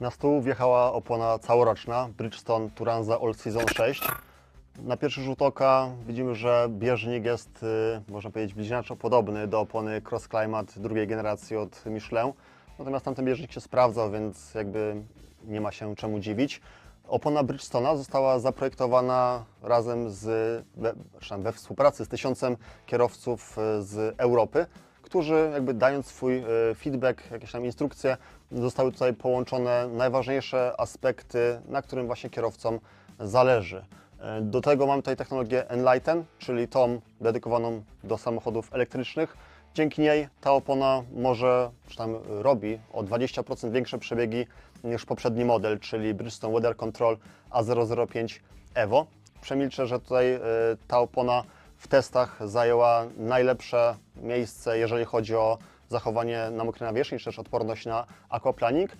Na stół wjechała opona całoroczna Bridgestone Turanza All Season 6. Na pierwszy rzut oka widzimy, że bieżnik jest, y, można powiedzieć, bliźniaczo podobny do opony Cross Climate drugiej generacji od Michelin. Natomiast tamten bieżnik się sprawdzał, więc jakby nie ma się czemu dziwić. Opona Bridgestone'a została zaprojektowana razem z, we, we współpracy z tysiącem kierowców y, z Europy, którzy jakby dając swój y, feedback, jakieś tam instrukcje, zostały tutaj połączone najważniejsze aspekty, na którym właśnie kierowcom zależy. E, Do tego mamy tutaj technologię Enlighten, czyli tą dedykowaną do samochodów elektrycznych. Dzięki niej ta opona może, czy tam robi o 20% większe przebiegi niż poprzedni model, czyli Bridgestone Weather Control A005 Evo. Przemilczę, że tutaj e, ta opona w testach zajęła najlepsze miejsce, jeżeli chodzi o zachowanie na mokrej nawierzchni, czy też odporność na aquaplaning.